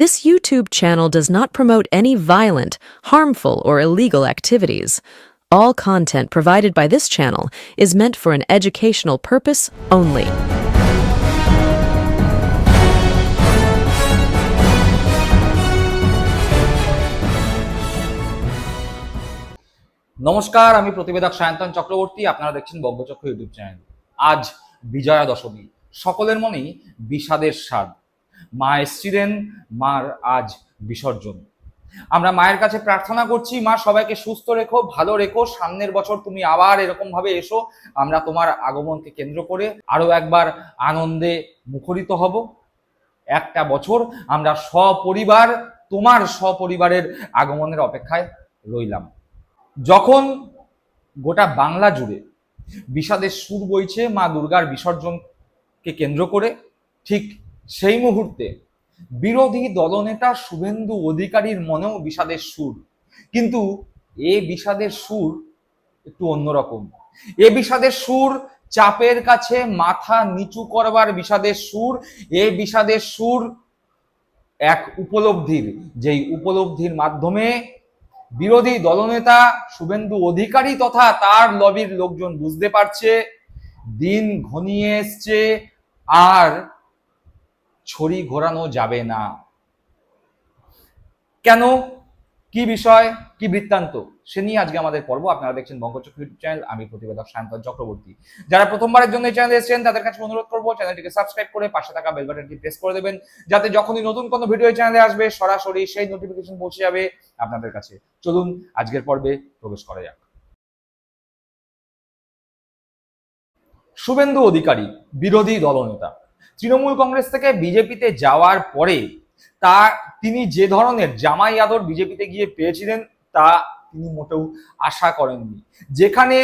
This YouTube channel does not promote any violent, harmful, or illegal activities. All content provided by this channel is meant for an educational purpose only. নমস্কার আমি প্রতিবেদক সায়ন্তন চক্রবর্তী আপনারা দেখছেন বঙ্গচক্র YouTube channel আজ বিজয়া দশমী সকলের মনেই বিষাদের স্বাদ মা এসছিলেন, মার আজ বিসর্জন। আমরা মায়ের কাছে প্রার্থনা করছি, মা সবাইকে সুস্থ রেখো, ভালো রেখো, সামনের বছর তুমি আবার এরকম ভাবে এসো, আমরা তোমার আগমনকে কেন্দ্র করে আরও একবার আনন্দে মুখরিত হব। একটা বছর আমরা সপরিবার, তোমার সপরিবারের আগমনের অপেক্ষায় রইলাম। যখন গোটা বাংলা জুড়ে বিষাদের সুর বইছে মা দুর্গার বিসর্জনকে কেন্দ্র করে, ঠিক সেই মুহূর্তে বিরোধী দলনেতা শুভেন্দু অধিকারীর মনেও বিষাদের সুর। কিন্তু এ বিষাদের সুর একটু অন্যরকম। এ বিষাদের সুর চাপের কাছে মাথা নিচু করবার বিষাদের সুর, এ বিষাদের সুর এক উপলব্ধির। যেই উপলব্ধির মাধ্যমে বিরোধী দলনেতা শুভেন্দু অধিকারী তথা তার লবির লোকজন বুঝতে পারছে, দিন ঘনিয়ে এসছে, আর ছড়ি ঘোরানো যাবে না। কেন? কি বিষয়? কি বৃত্তান্ত? সে নিয়ে আজকে আমাদের পর্ব। আপনারা দেখছেন বঙ্গচক্র ইউটিউব চ্যানেল। আমি প্রতিবেদক শান্তন চক্রবর্তী। যারা প্রথমবারের জন্য এই চ্যানেলে এসেছেন, তাদের কাছে অনুরোধ করব চ্যানেলটিকে সাবস্ক্রাইব করে পাশে থাকা বেল বাটনটি প্রেস করে দেবেন, যাতে যখনই নতুন কোনো ভিডিও চ্যানেলে আসবে, সরাসরি সেই নোটিফিকেশন পৌঁছে যাবে আপনাদের কাছে। চলুন আজকের পর্বে প্রবেশ করা যাক। শুভেন্দু অধিকারী, বিরোধী দলনেতা। তৃণমূল কংগ্রেস থেকে বিজেপিতে যাওয়ার পরে তা তিনি যে ধরনের জামাই আদর বিজেপিতে গিয়ে পেয়েছিলেন, তা তিনি মোটেও আশা করেননি। যেখানে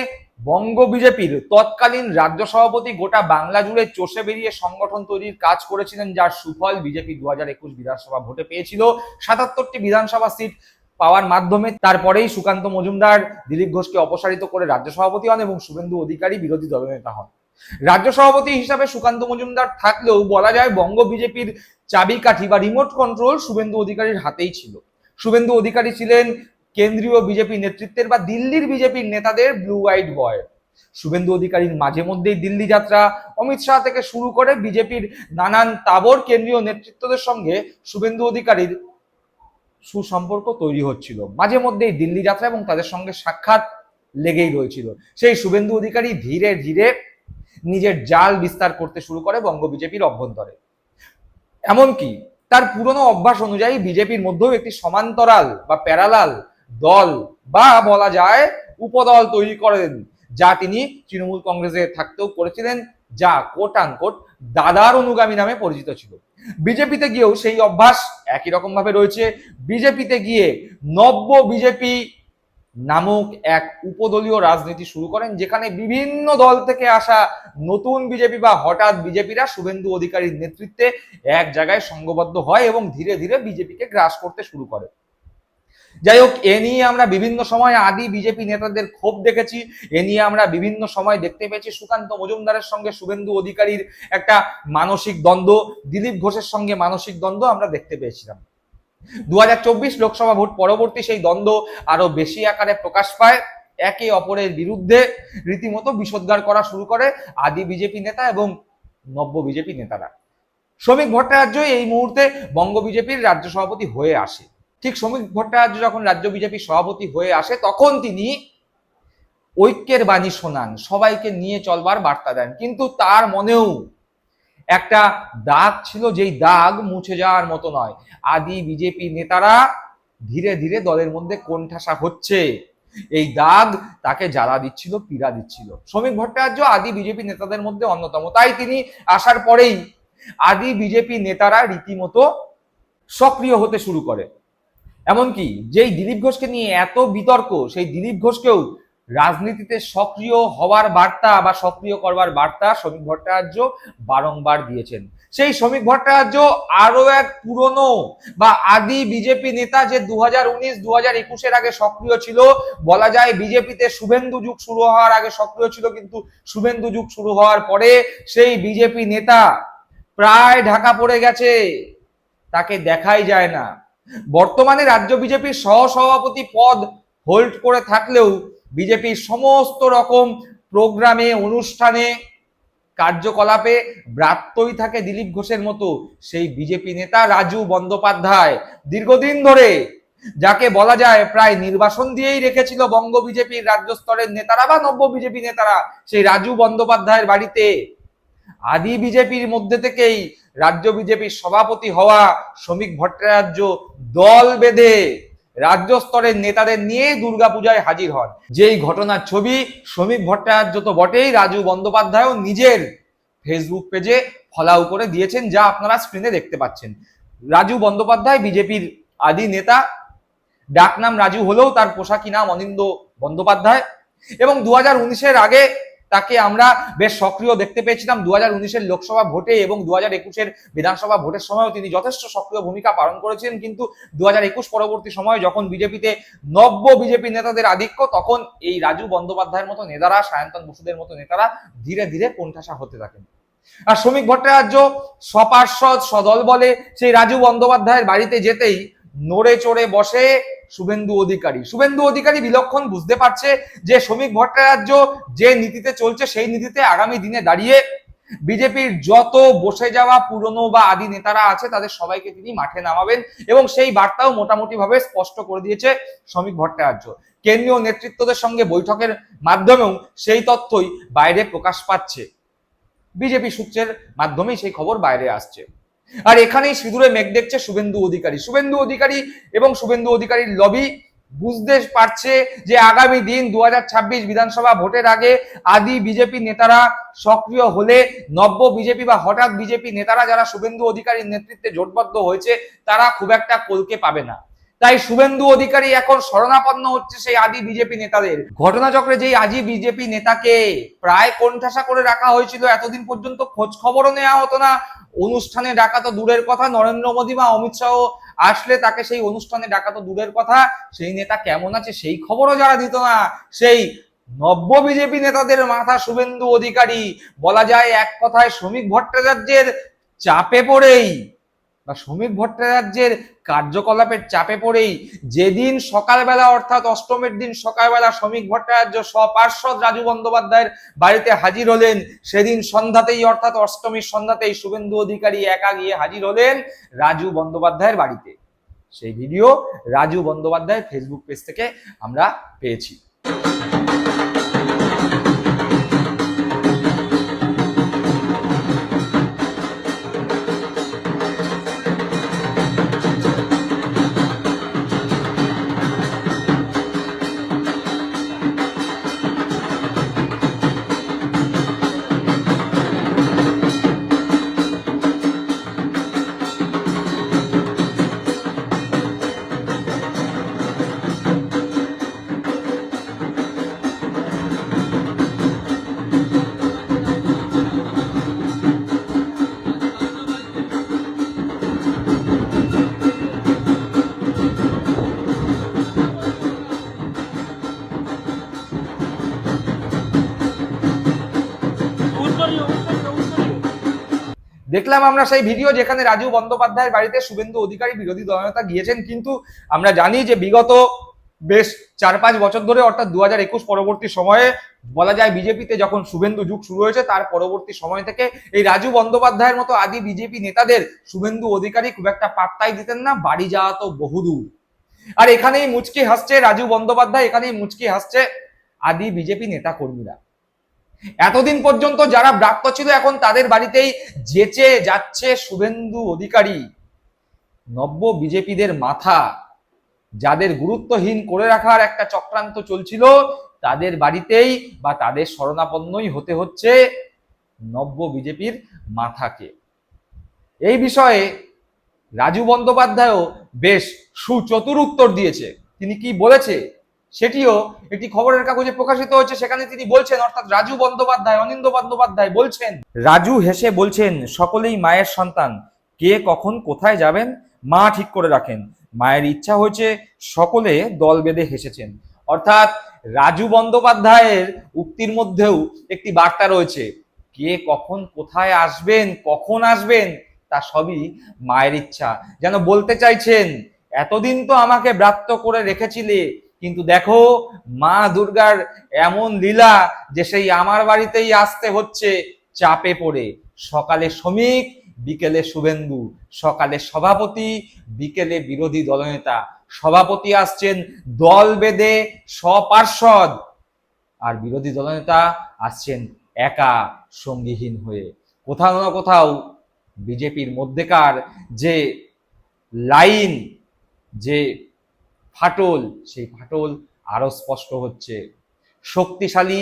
বঙ্গ বিজেপির তৎকালীন রাজ্য সভাপতি গোটা বাংলা জুড়ে চষে বেরিয়ে সংগঠন তৈরির কাজ করেছিলেন, যার সুফল বিজেপি দু হাজার একুশ বিধানসভা ভোটে পেয়েছিল। সাতাত্তরটি বিধানসভা সিট পাওয়ার মাধ্যমে তারপরেই সুকান্ত মজুমদার, দিলীপ ঘোষকে অপসারিত করে রাজ্য সভাপতি হন এবং শুভেন্দু অধিকারী বিরোধী দলনেতা হন। রাজ্য সভাপতি হিসাবে সুকান্ত মজুমদার থাকলেও বলা যায় বঙ্গ বিজেপির চাবিকাঠি বা রিমোট কন্ট্রোল শুভেন্দু অধিকারীর হাতেই ছিল। শুভেন্দু অধিকারী ছিলেন কেন্দ্রীয় বিজেপি নেতৃত্বের বা দিল্লির বিজেপির নেতাদের ব্লু হোয়াইট বয় শুভেন্দু অধিকারীর মাঝে মধ্যেই দিল্লি যাত্রা, অমিত শাহ থেকে শুরু করে বিজেপির নানান তাবর কেন্দ্রীয় নেতৃত্বদের সঙ্গে শুভেন্দু অধিকারীর সুসম্পর্ক তৈরি হচ্ছিল। মাঝে মধ্যেই দিল্লি যাত্রা এবং তাদের সঙ্গে সাক্ষাৎ লেগেই রয়েছিল। সেই শুভেন্দু অধিকারী ধীরে ধীরে নিজের জাল বিস্তার করতে শুরু করে বঙ্গ বিজেপির অভ্যন্তরে। এমনকি তার পুরনো অভ্যাস অনুযায়ী বিজেপির মধ্যেও একটি সমান্তরাল বা প্যারালাল দল বা বলা যায় উপদল তৈরি করেন, যা তিনি তৃণমূল কংগ্রেসে থাকতেও করেছিলেন, যা কোট আনকোট দাদার অনুগামী নামে পরিচিত ছিল। বিজেপিতে গিয়েও সেই অভ্যাস একই রকম ভাবে রয়েছে। বিজেপিতে গিয়ে নব্য বিজেপি নামক এক উপদলীয় রাজনীতি শুরু করেন, যেখানে বিভিন্ন দল থেকে আসা নতুন বিজেপি বা হঠাৎ বিজেপিরা শুভেন্দু অধিকারীর নেতৃত্বে এক জায়গায় সংঘবদ্ধ হয় এবং ধীরে ধীরে বিজেপিকে গ্রাস করতে শুরু করে। যাই হোক, এ নিয়ে আমরা বিভিন্ন সময় আদি বিজেপি নেতাদের ক্ষোভ দেখেছি। এ নিয়ে আমরা বিভিন্ন সময় দেখতে পেয়েছি সুকান্ত মজুমদারের সঙ্গে শুভেন্দু অধিকারীর একটা মানসিক দ্বন্দ্ব, দিলীপ ঘোষের সঙ্গে মানসিক দ্বন্দ্ব আমরা দেখতে পেয়েছিলাম। দু হাজার চব্বিশ লোকসভা ভোট পরবর্তী সেই দ্বন্দ্ব আরও বেশি আকারে প্রকাশ পায়। একে অপরের বিরুদ্ধে রীতিমতো বিষোদ্গার করা শুরু করে আদি বিজেপি নেতা এবং নব্য বিজেপি নেতারা। শ্রমিক ভট্টাচার্য এই মুহূর্তে বঙ্গ বিজেপির রাজ্য সভাপতি হয়ে আসে। ঠিক শ্রমিক ভট্টাচার্য যখন রাজ্য বিজেপির সভাপতি হয়ে আসে, তখন তিনি ঐক্যের বাণী শোনান, সবাইকে নিয়ে চলবার বার্তা দেন। কিন্তু তার মনেও একটা দাগ ছিল যেই দাগ মুছে যাওয়ার মতো নয়। আদি বিজেপি নেতারা ধীরে ধীরে দলের মধ্যে কোণঠাসা হচ্ছে। এই দাগ তাকে জ্বালা দিচ্ছিল, পীড়া দিচ্ছিল। শ্রমিক ভট্টাচার্য আদি বিজেপি নেতাদের মধ্যে অন্যতম। তাই তিনি আসার পরেই আদি বিজেপি নেতারা রীতিমতো সক্রিয় হতে শুরু করে। এমনকি যেই দিলীপ ঘোষকে নিয়ে এত বিতর্ক, সেই দিলীপ ঘোষকেও রাজনীতিতে সক্রিয় হওয়ার বার্তা বা সক্রিয় করবার বার্তা শ্রমিক ভট্টাচার্য বারংবার দিয়েছেন। সেই শ্রমিক ভট্টাচার্য আরও এক পুরনো বা আদি বিজেপি নেতা যে দু হাজার উনিশ দু একুশের আগে সক্রিয় ছিল, বলা যায় বিজেপিতে শুভেন্দু যুগ শুরু হওয়ার আগে সক্রিয় ছিল, কিন্তু শুভেন্দু যুগ শুরু হওয়ার পরে সেই বিজেপি নেতা প্রায় ঢাকা পড়ে গেছে, তাকে দেখাই যায় না। বর্তমানে রাজ্য বিজেপির সহ সভাপতি পদ হোল্ড করে থাকলেও বিজেপির সমস্ত রকম প্রোগ্রামে, অনুষ্ঠানে, কার্যকলাপে ব্রাত্যই থাকে দিলীপ ঘোষের মতো সেই বিজেপি নেতা রাজু বন্দ্যোপাধ্যায়। দীর্ঘদিন ধরে যাকে বলা যায় প্রায় নির্বাসন দিয়েই রেখেছিল বঙ্গ বিজেপির রাজ্য স্তরের নেতারা বা নব্য বিজেপি নেতারা সেই রাজু বন্দ্যোপাধ্যায়ের বাড়িতে। আদি বিজেপির মধ্যে থেকেই রাজ্য বিজেপির সভাপতি হওয়া শ্রমিক ভট্টাচার্য দল বেঁধে রাজ্য স্তরের নেতাদের নিয়ে দুর্গাপূজায় হাজির হন। যেই ঘটনার ছবি শ্রমিক ভট্টাচার্য তো বটেই রাজু বন্দ্যোপাধ্যায়ও নিজের ফেসবুক পেজে ফলাও করে দিয়েছেন, যা আপনারা স্ক্রিনে দেখতে পাচ্ছেন। রাজু বন্দ্যোপাধ্যায়, বিজেপির আদি নেতা। ডাকনাম রাজু হলেও তার পোশাকি নাম অনিন্দ বন্দ্যোপাধ্যায়। এবং দু হাজার আগে তাকে আমরা বেশ সক্রিয় দেখতে পেয়েছিলাম দু হাজার উনিশের লোকসভা ভোটে এবং দু হাজার একুশের বিধানসভা ভোটের সময়ও তিনি যথেষ্ট সক্রিয় ভূমিকা পালন করেছিলেন। কিন্তু দু হাজার একুশ পরবর্তী সময়ে যখন বিজেপিতে নব্য বিজেপি নেতাদের আধিক্য, তখন এই রাজু বন্দ্যোপাধ্যায়ের মতো নেতারা, সায়ন্তন বসুদের মতো নেতারা ধীরে ধীরে কোণঠাসা হতে থাকেন। আর শ্রমিক ভট্টাচার্য সপার্ষদ সদল বলে সেই রাজু বন্দ্যোপাধ্যায়ের বাড়িতে যেতেই নড়ে চড়ে বসে শুভেন্দু অধিকারী। শুভেন্দু অধিকারী বিলক্ষণ বুঝতে পারছে যে শ্রমিক ভট্টাচার্য যে নীতিতে চলছে, সেই নীতিতে আগামী দিনে দাঁড়িয়ে বিজেপির যত বসে যাওয়া পুরনো বা আদি নেতারা আছে, তাদের সবাইকে তিনি মাঠে নামাবেন এবং সেই বার্তাও মোটামুটি ভাবে স্পষ্ট করে দিয়েছে শ্রমিক ভট্টাচার্য। কেন্দ্রীয় নেতৃত্বদের সঙ্গে বৈঠকের মাধ্যমেও সেই তথ্যই বাইরে প্রকাশ পাচ্ছে। বিজেপি সূত্রের মাধ্যমেই সেই খবর বাইরে আসছে। আর এখানেই সিঁদুরে মেঘ দেখছে শুভেন্দু অধিকারী। শুভেন্দু অধিকারী এবং শুভেন্দু অধিকারীর লবি বুঝতে পারছে যে আগামী দিন দু হাজার ছাব্বিশ বিধানসভা ভোটের আগে আদি বিজেপি নেতারা সক্রিয় হলে, নব্য বিজেপি বা হঠাৎ বিজেপি নেতারা যারা শুভেন্দু অধিকারীর নেতৃত্বে জোটবদ্ধ হয়েছে, তারা খুব একটা কলকে পাবে না। তাই শুভেন্দু অধিকারী এখন শরণাপন্ন হচ্ছে সেই আদি বিজেপি নেতাদের। ঘটনাচক্রে যেই আজি বিজেপি নেতাকে প্রায় কোণঠাসা করে রাখা হয়েছিল, এতদিন পর্যন্ত খোঁজ খবরও নেওয়া হতো না। অনুষ্ঠানে ডাকা তো দূরের কথা, নরেন্দ্র মোদী বা অমিত শাহ আসলে তাকে সেই অনুষ্ঠানে ডাকা তো দূরের কথা। সেই নেতা কেমন আছে সেই খবরও যারা দিত না। সেই নব্য বিজেপি নেতাদের মাথা শুভেন্দু অধিকারী। বলা যায় এক কথায় শ্রমিক ভট্টাচার্যের চাপে পড়েই বা শ্রমিক ভট্টাচার্যের কার্যকলাপের চাপে পড়েই যেদিন সকালবেলা অর্থাৎ অষ্টমের দিন সকালবেলা শ্রমিক ভট্টাচার্য সপার্ষদ রাজু বন্দ্যোপাধ্যায়ের বাড়িতে হাজির হলেন, সেদিন সন্ধ্যাতেই অর্থাৎ অষ্টমীর সন্ধ্যাতেই শুভেন্দু অধিকারী একা গিয়ে হাজির হলেন রাজু বন্দ্যোপাধ্যায়ের বাড়িতে। সেই ভিডিও রাজু বন্দ্যোপাধ্যায়ের ফেসবুক পেজ থেকে আমরা পেয়েছি। দেখলাম আমরা সেই ভিডিও যেখানে রাজু বন্দ্যোপাধ্যায়ের বাড়িতে শুভেন্দু অধিকারী বিরোধী দলনেতা গিয়েছেন, কিন্তু আমরা জানি যে বিগত বেশ চার পাঁচ বছর ধরে, অর্থাৎ দু হাজার একুশ পরবর্তী সময়ে, বলা যায় বিজেপিতে যখন শুভেন্দু যুগ শুরু হয়েছে, তার পরবর্তী সময় থেকে এই রাজু বন্দ্যোপাধ্যায়ের মতো আদি বিজেপি নেতাদের শুভেন্দু অধিকারী খুব একটা পাত্তাই দিতেন না, বাড়ি যাওয়া তো বহুদূর। আর এখানেই মুচকি হাসছে রাজু বন্দ্যোপাধ্যায়, এখানেই মুচকি হাসছে আদি বিজেপি নেতা কর্মীরা এতদিন পর্যন্ত যারা ব্রাত্য ছিল, এখন তাদের বাড়িতেই যেচে যাচ্ছে শুভেন্দু অধিকারী। নব্য বিজেপিদের মাথা। যাদের গুরুত্বহীন করে রাখার একটা চক্রান্ত চলছিল, তাদের বাড়িতেই বা তাদের শরণাপন্নই হতে হচ্ছে নব্য বিজেপির মাথাকে। এই বিষয়ে রাজু বন্দ্যোপাধ্যায়ও বেশ সুচতুর উত্তর দিয়েছে। তিনি কি বলেছে? সেটিও একটি খবরের কাগজে প্রকাশিত হয়েছে। সেখানে তিনি বলছেন, অর্থাৎ রাজু বন্দ্যোপাধ্যায় অনিন্দ বন্দ্যোপাধ্যায় বলছেন, রাজু হেসে বলছেন, সকলেই মায়ের সন্তান। কে কখন কোথায় যাবেন, মা ঠিক করে রাখেন। মায়ের ইচ্ছা হয়েছে সকলে দল বেঁধে হেসেছেন। অর্থাৎ রাজু বন্দ্যোপাধ্যায়ের উক্তির মধ্যেও একটি বার্তা রয়েছে, কে কখন কোথায় আসবেন, কখন আসবেন, তা সবই মায়ের ইচ্ছা। যেন বলতে চাইছেন, এতদিন তো আমাকে ব্রাত্য করে রেখেছিলে কিন্তু দেখো মা দুর্গার এমন লীলা যে সেই আমার বাড়িতেই আসতে হচ্ছে চাপে পড়ে। সকালে শ্রমিক, বিকেলে শুভেন্দু, সকালে সভাপতি, বিকেলে বিরোধী দলনেতা। সভাপতি আসছেন দল বেঁধে স্বপার্ষদ আর বিরোধী দলনেতা আসছেন একা, সঙ্গীহীন হয়ে। কোথাও না কোথাও বিজেপির মধ্যেকার যে লাইন, যে ফাটল, সেই ফাটল আরও স্পষ্ট হচ্ছে। শক্তিশালী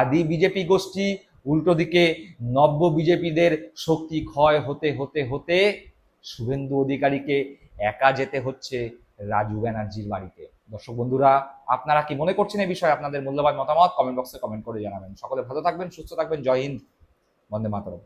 আদি বিজেপি গোষ্ঠী উল্টো দিকে নব্য বিজেপিদের শক্তি ক্ষয় হতে হতে হতে শুভেন্দু অধিকারীকে একা যেতে হচ্ছে রাজু ব্যানার্জির বাড়িতে। দর্শক বন্ধুরা, আপনারা কি মনে করছেন এই বিষয়ে আপনাদের মূল্যবান মতামত? কমেন্ট বক্সে কমেন্ট করে জানাবেন। সকলে ভালো থাকবেন, সুস্থ থাকবেন। জয় হিন্দ। বন্দে মাতরম।